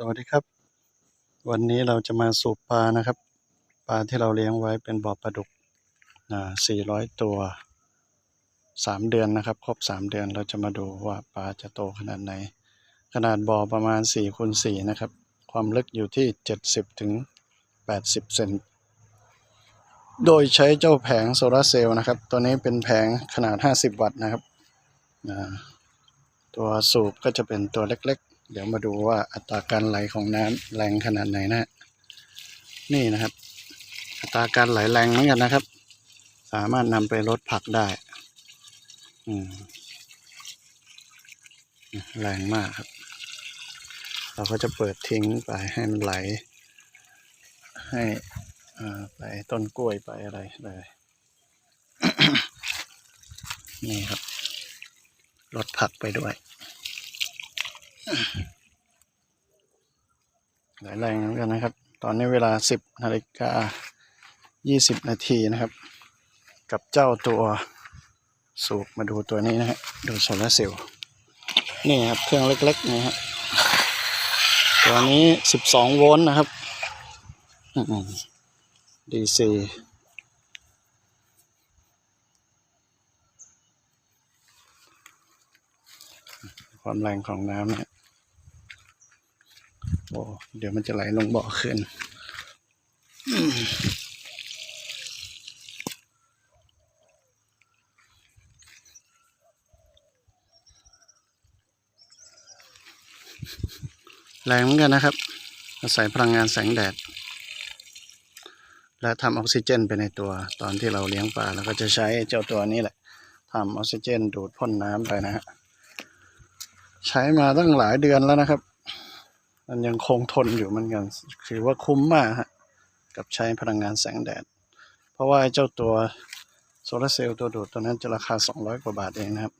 สวัสดีครับ วันนี้เราจะมาสูบปลานะครับ ปลาที่เราเลี้ยงไว้เป็นบ่อปลาดุกอ่า400 ตัว 3 เดือนนะครับ ครบ 3 เดือนเราจะมาดูว่าปลาจะโตขนาดไหน ขนาดบ่อประมาณ4คูณ4นะครับ ความลึกอยู่ที่ 70ถึง80 เซนโดยใช้เจ้าแผงโซลาร์เซลล์นะครับ ตัวนี้เป็นแผงขนาด 50 วัตต์นะครับอ่าตัวสูบก็จะเป็นตัวเล็กๆ เดี๋ยวมาดูว่าอัตราการไหลของน้ำแรงขนาดไหนนะ นี่นะครับ อัตราการไหลแรงเหมือนกันนะครับ สามารถนำไปลดผักได้แรงมากครับ เราก็จะเปิดทิ้งไปให้มันไหล ให้ไปต้นกล้วยไปอะไรเลย นี่ครับลดผักไปด้วย หลายแรงเหมือนกันนะครับ ตอนนี้เวลาสิบนาฬิกายี่สิบนาทีนะครับ กับเจ้าตัวสูบมาดูตัวนี้นะฮะดูโซลาร์เซลล์นี่ครับเครื่องเล็กๆนี่ฮะตัวนี้สิบสองโวลต์นะครับดีซีความแรงของน้ำเนี่ย โอ้เดี๋ยวมันจะไหลลงบ่อขึ้นอืมแรงเหมือนกันนะครับ อาศัยพลังงานแสงแดด และทำออกซิเจนไปในตัว ตอนที่เราเลี้ยงปลาเราก็จะใช้เจ้าตัวนี้แหละทำออกซิเจนดูดพ่นน้ำไปนะฮะใช้มาตั้งหลายเดือนแล้วนะครับ มันยังคงทนอยู่เหมือนกันถือว่าคุ้มมากฮะกับใช้พลังงานแสงแดด เพราะว่าไอ้เจ้าตัวโซลาร์เซลล์ตัวดูดตัวนั้นจะราคา 200 กว่าบาทเองนะครับ